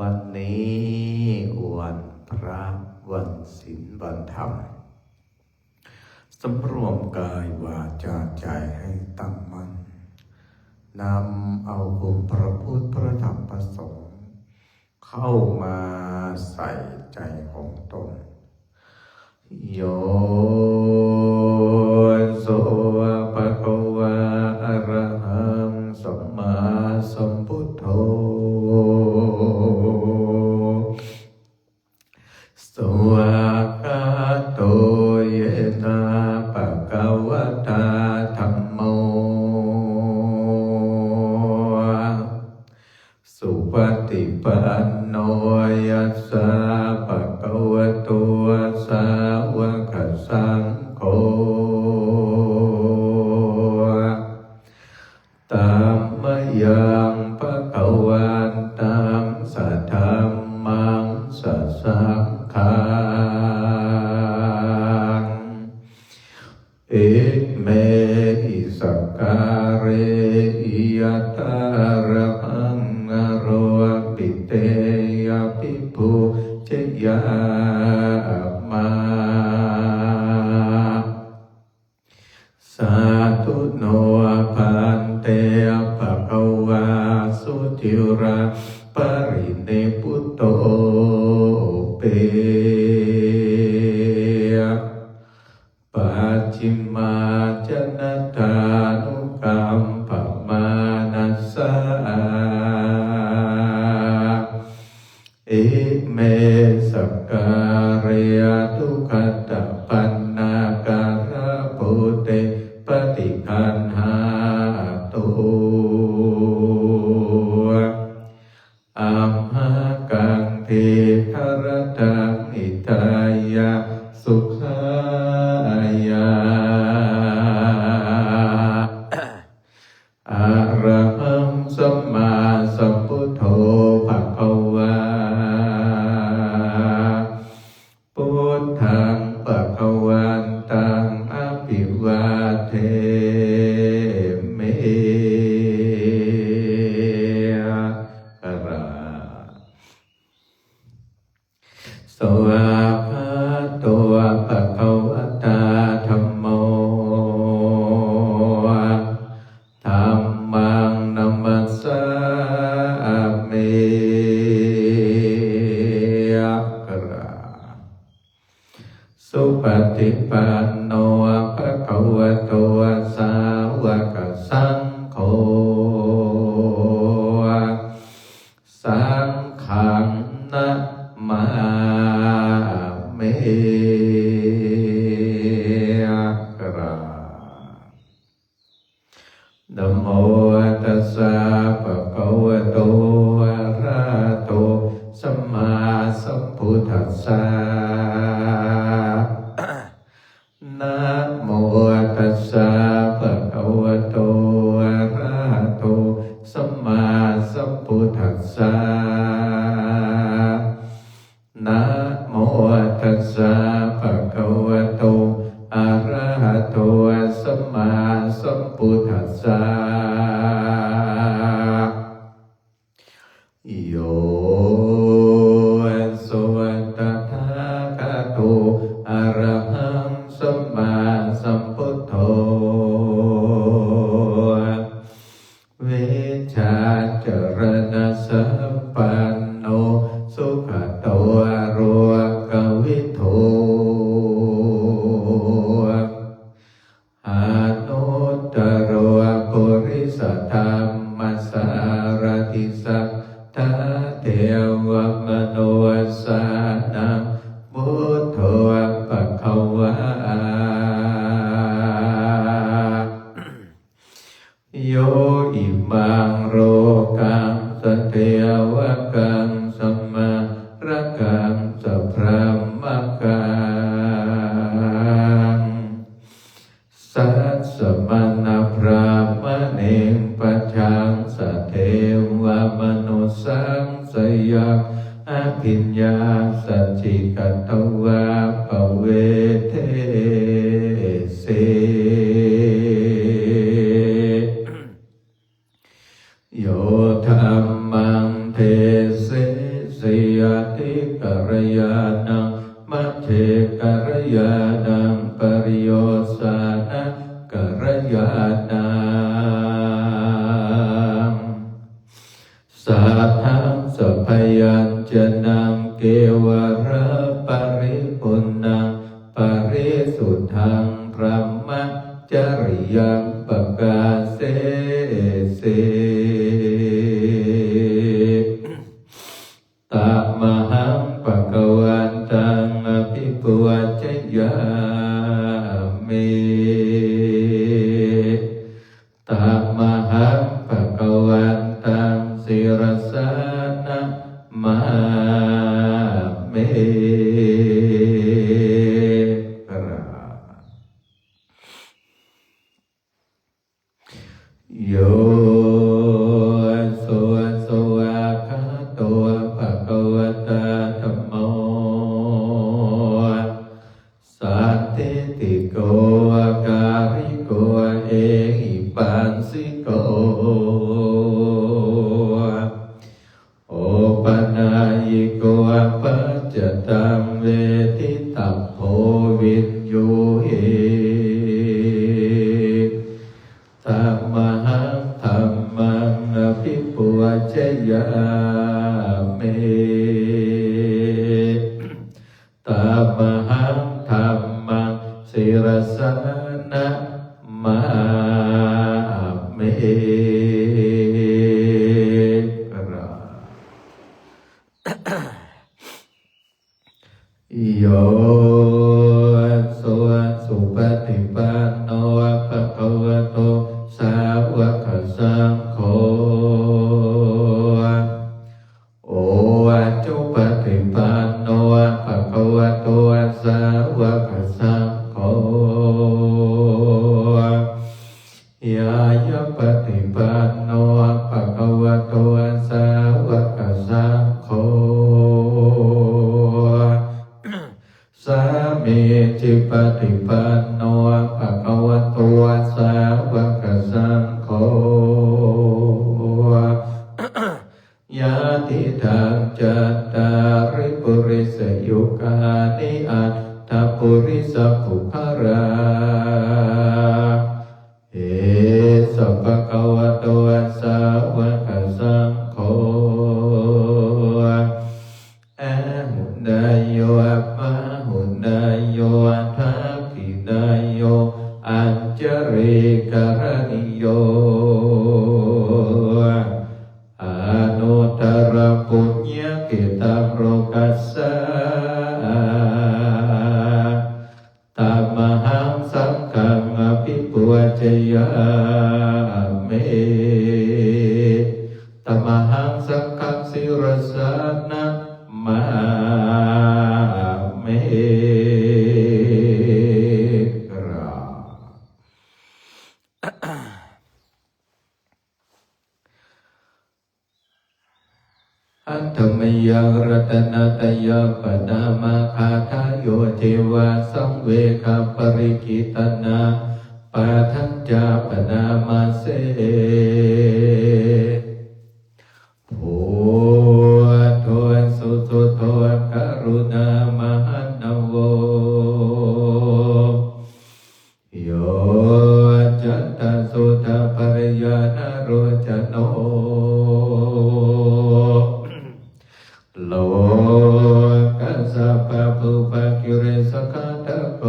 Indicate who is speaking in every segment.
Speaker 1: วันนี้วันพระวันศีลวันธรรมสำรวมกายวาจาใจให้ตั้งมัน่นนำเอาคุณพระพุทธพระธรรมพระสงฆ์เข้ามาใส่ใจของตนโยนโสภะคะวา ยัสสะปะคะวะโตสาวกสังโฆ ペ Namo Tassa จริ ติโกอาการิโกเอหิปันสิ ฏิปันโนภะคะวะโตสาวกสังโฆโอจุปฏิปันโนภะคะวะโตสาวกสังโฆยายปฏิปันโนภะคะวะโตสาวกสังโฆ มีจิปฏิปันโนภะคะวะโตสาวกสังโฆยาติทางจัตตาริปุริสยุกานิอัตถปุริสภุภรา อัตมยังรัตนตยปนามาคาทายโยเทวาสังเวคาปริกิตนาปาทัญจาปนามาเสโพโทสุสุโทกรุณามหันโวโยจัตตสุตปริยานโรจโน โลกัสสะปะปุปะกิริสกะตะโก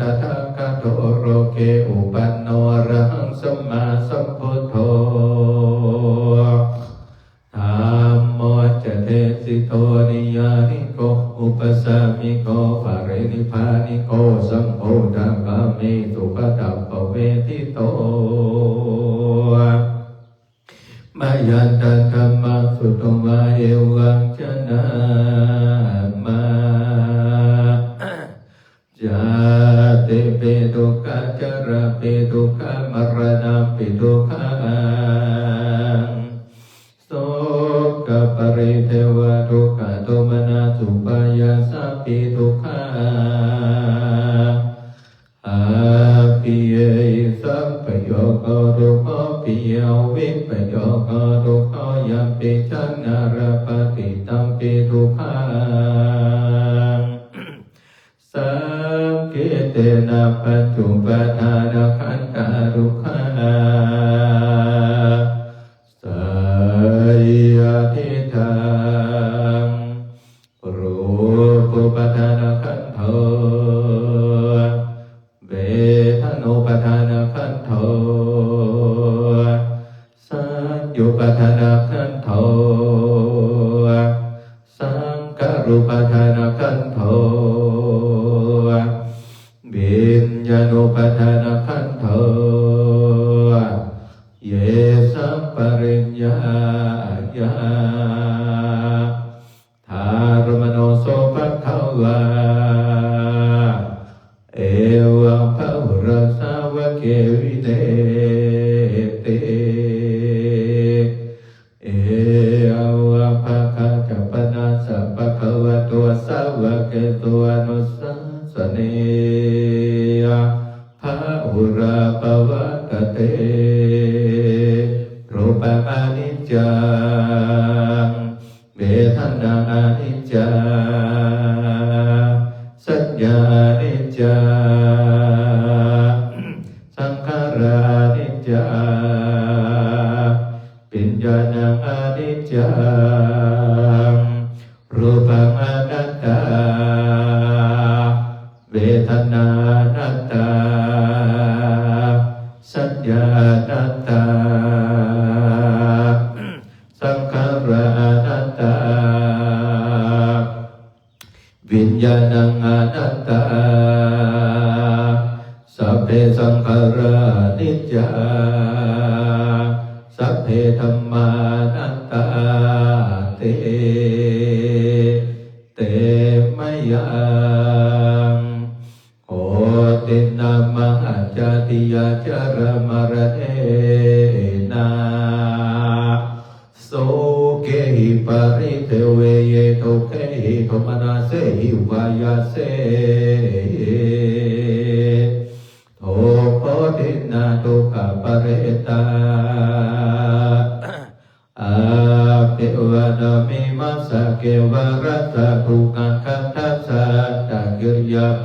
Speaker 1: ตถาคตโรเกอุปันโนรหังสัมมาสัมพุทโธธัมโมจเทสิโตนิยานิโกอุปสามิโกภะเรนิพานิโกสัมโพธังกามิสุขตัปปเวทิโตมายันตัธรรมสุตวาเอวังชนะ ติปิทุกขจาระปิทุกขมรณะปิทุกขังโสกปริเทวทุกขโทมนาสุปายาสปิทุกขังอาปิเยสัมปโยโกทุกขปิยวิปโยโกทุกขยัมปิจันนารปฏิตัมปิทุกขัง นาปัจจุปทานขันตารุขา ปทานขันโทเยสัมปริญญาญาธารมโนโสภะคะวาเอวังภะรสาวเกวิเต ปวัตเตรูปังอนิจจังเวทนาอนิจจังสัญญาอนิจจังสังขารานิจจังปิญญาณังอนิจจัง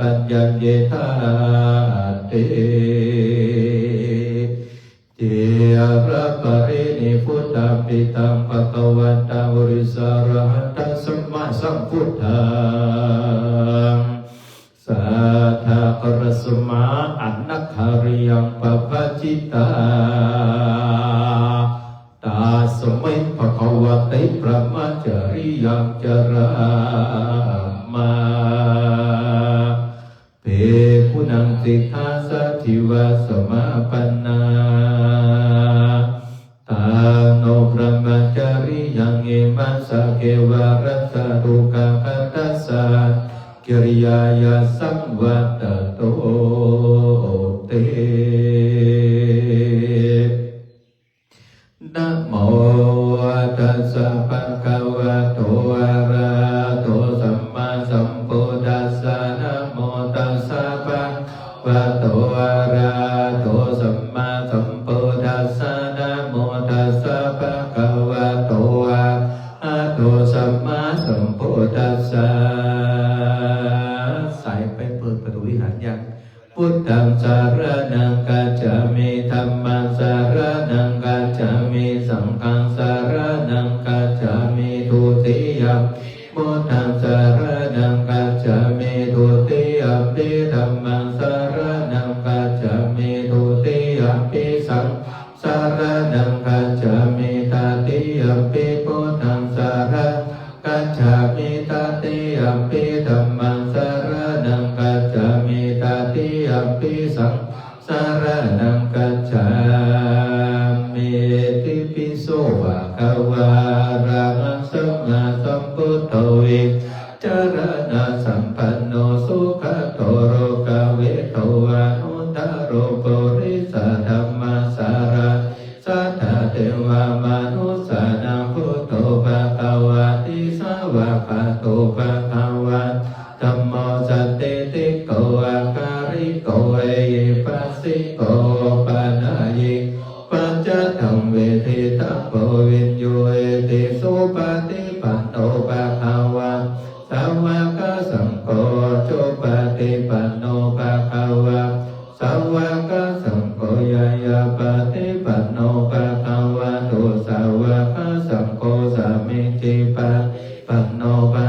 Speaker 1: ปัญญาเยธาเตเจ ระปรินิพุทธปิตังปะคะวันตังบริสารหันตสัมมาสัมพุทธังสัทธะปรสมาอันนัคคาริยังปะปะจิตาตาสมัยภะคะวะติพระมัจจริยังจรามาเปกุนังสิกขาสัจจิวะสมาปัน รัสสะทุกขคัตตัสสะกิริยายาสัมวัตโตเตนะโมตัสสะภะคะวะโตอะระโตสัมมาสัมพุทธัสสะนะโมตัสสะภะคะวะโตอะระหะโตสัมมาสัมพุทธัสสะ มพุทธัสสะใส่ไปเปิดประตูวิหารยังพุทธังสารนังกัจจามิธรรม คะวาระ สังโกสามิติปันปันโนปะ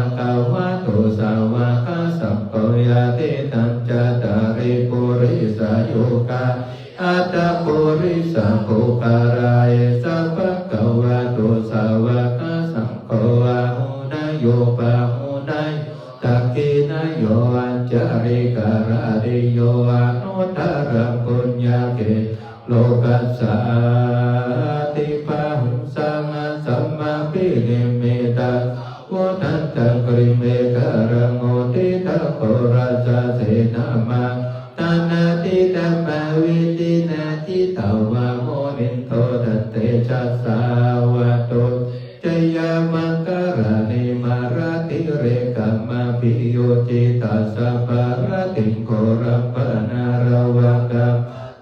Speaker 1: วะโตจยามังกรานิมาราติเรกัมมาปิโยจิตัสสะปาราติงโกรัมปนารวะกัม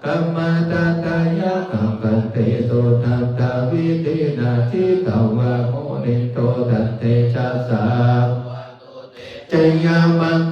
Speaker 1: กัมมาตาตายะกัมปันเตโตทัตตาวิตินาทิตาวะโมนิโตตัตเตจัสสาจยามัง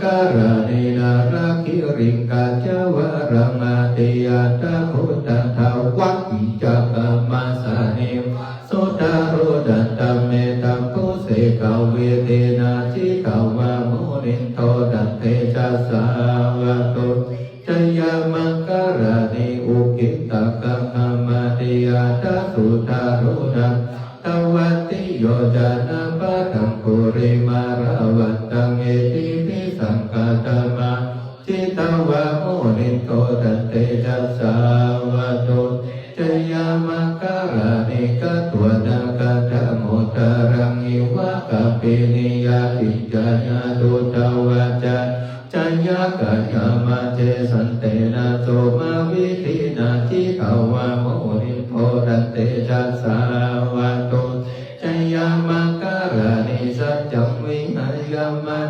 Speaker 1: โยจานาปะทังปุริมาราวันตังเอติปิสังกาตมาจิตาวะโมนิโตตันเตจัสสาวะโตจยามังการานิกะตัวนาคาธโมตารังอิวะกะปินิยาติจานาตุตาวะจาจายากายามาเจสันเตนะโสมาวิธินาจิตาวะโมนิโตตันเตจัสสา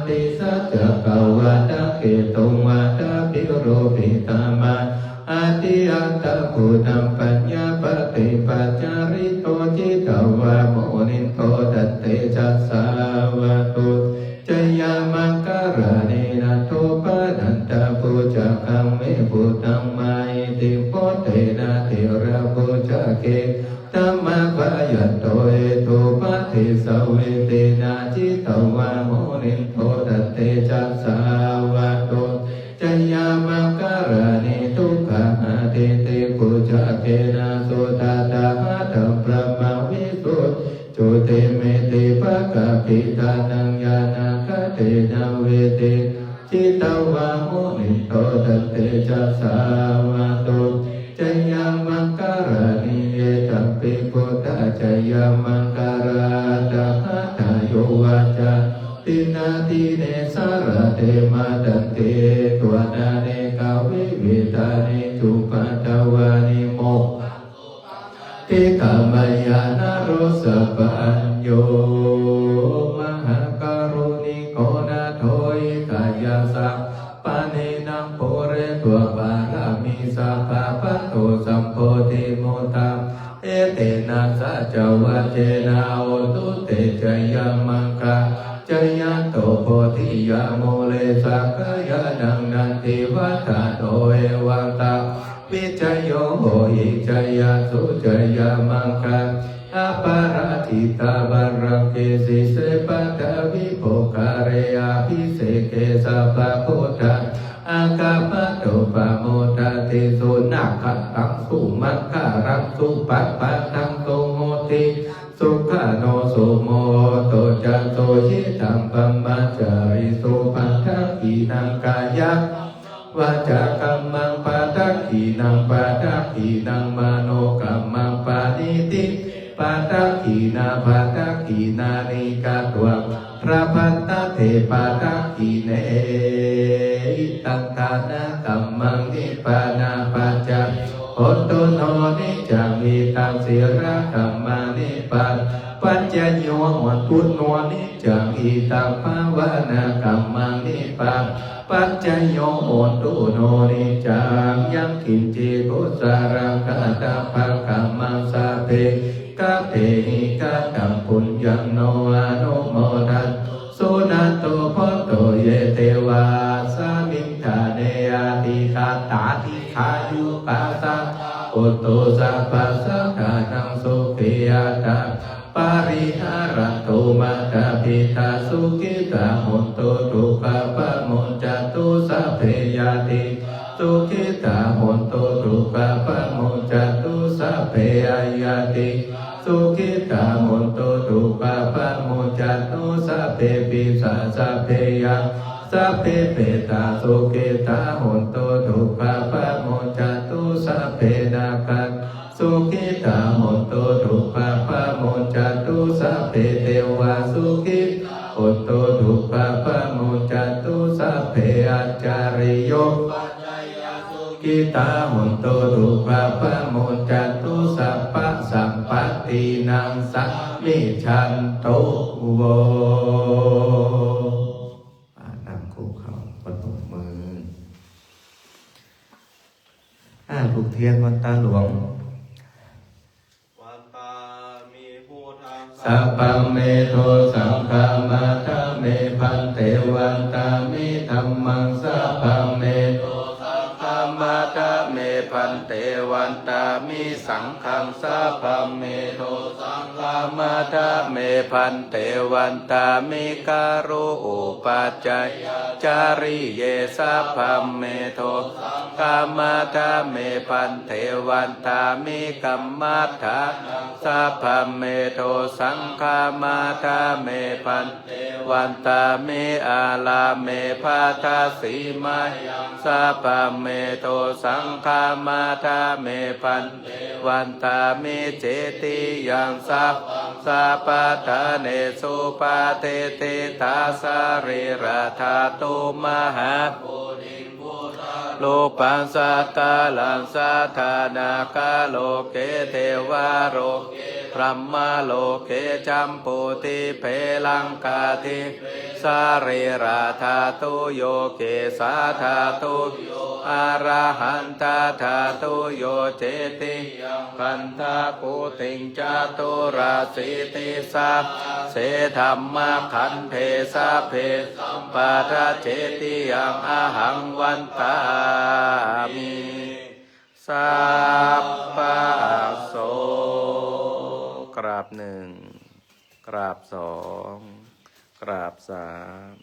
Speaker 1: ติสัจกาวาตะเกตุงวาตะปิโรปิตามาอาติอัตตะภูตัมปัญญาปฏิปัจจาริโตจิตวะโมนิโต ปิตานังยานาคเตนะเวเตจิตวะโมนิโตตัเตจัสสาวะโตจยามังการานิเยตัมปิพุทธจยามังการาตาหะทาโยวาจาตินาติเนสารเตมาตันเตตวนาเนกาวิเวตานิจุปัตตวานิโมติกามายานโรสปัญโย จวัเจนะโอตุเตจยามังคะจยันโตโพธิยาโมเลสักยานังนันติวัฏโตเอวังตาวิจโยโหหิจยสุจยามังคะอาปาราธิตาบารังเกสิเสปัตวิโภคาเรอาภิเสเกสัพพะพุทธะอากาปะโตปะโมตติสุนักขตังสุมังคารังสุปัปปะตังโตโม ติสุขโนสุโมโตจันโตชิตังปัมมาจาริสุปัฏฐะกีนังกายะวาจากัมมังปาทักขีนังปาทักขีนังมโนกัมมังปานิติปาทักขีนาปาทักขีนานิกาตวะพระพัตตเทปาทักขีเนอิตังทานะกัมมังนิปานาปัจจ โหตุโนนิจังมิตังสิระกัมมานิปัสปัจจโยวัตุโนนิจังอิตังภาวนากัมมังนิปัสปัจจโยโหตุโนนิจังยังกินจิกุสารังกาตาภกัมมังสาเพกะเพหิกะตังปุญญังโนอนุโมทันสุนันโตโพโตเยเทวาสามิงทาเน ริคาตาติขายุปัสสะอุตโตสัพพะสัทธานังสุขิยาตาปาริหารตโตมาตาปิตาสุขิตาหุนโตทุกขปะมุจจตุสัพเพยาติสุขิตาหุนโตทุกขปะมุจจตุสัพเพยาติสุขิตาหุนโตทุกขปะมุจจตุสัพเพปิสาสัพเพยัง สัพเพเปตาสุขิตาหุนโตทุกขปะมุจตุสัพเพนาคันสุขิตาโหนตุทุกขปะโมจตุสัพเพเทวาสุขิโหนตุทุกขปะโมจตุสัพเพอัจจาริโยกิตาโหนตุทุกขปะโมจจตุสัพพะสัมปตินังสัมมิชันโตโวอ่านั่งคู่เขาปนมมือ ผูกเทียนวันตาหลวง
Speaker 2: วันตามีผู้ทาง
Speaker 1: สัพพัมเมโทสังฆามาทาเมพันเตวันตามิธรรมังสัพพัมเมโทสังฆามาทาเมพันเตวันตามิสังฆังสัพพัมเมโทสัามาทาเมพันเตวันตามิการุอุปัจจัยจาริเยสัพพัมเมโทสังฆามาทาเมพันเทวันตามิกัมมัฏฐาสัพพมเมโทสังฆามาทาเมพันเทวันตามิอาลาเมภาทาสีมายสัพพมเมโทสังฆามาทาเมพันเทวันตามิเจติยังสัพสัพพะทะเนสุปาเตเตตาสาริระธาตุมหาโลปังสัตตาลังสัทธานาคาโลเกเทวาโร พระมโลเกจัมปุติเพลังกาทิสาริราธาตุโยเกสาธาตุอาราหันตาธาตุโยเจติคันธาปุติงจาตุราสิติสัพเสธรรมขันเทสะเพปาราเจติยังอาหังวันตามิสัพพะโส ราบหนึ่งกราบสองกราบสาม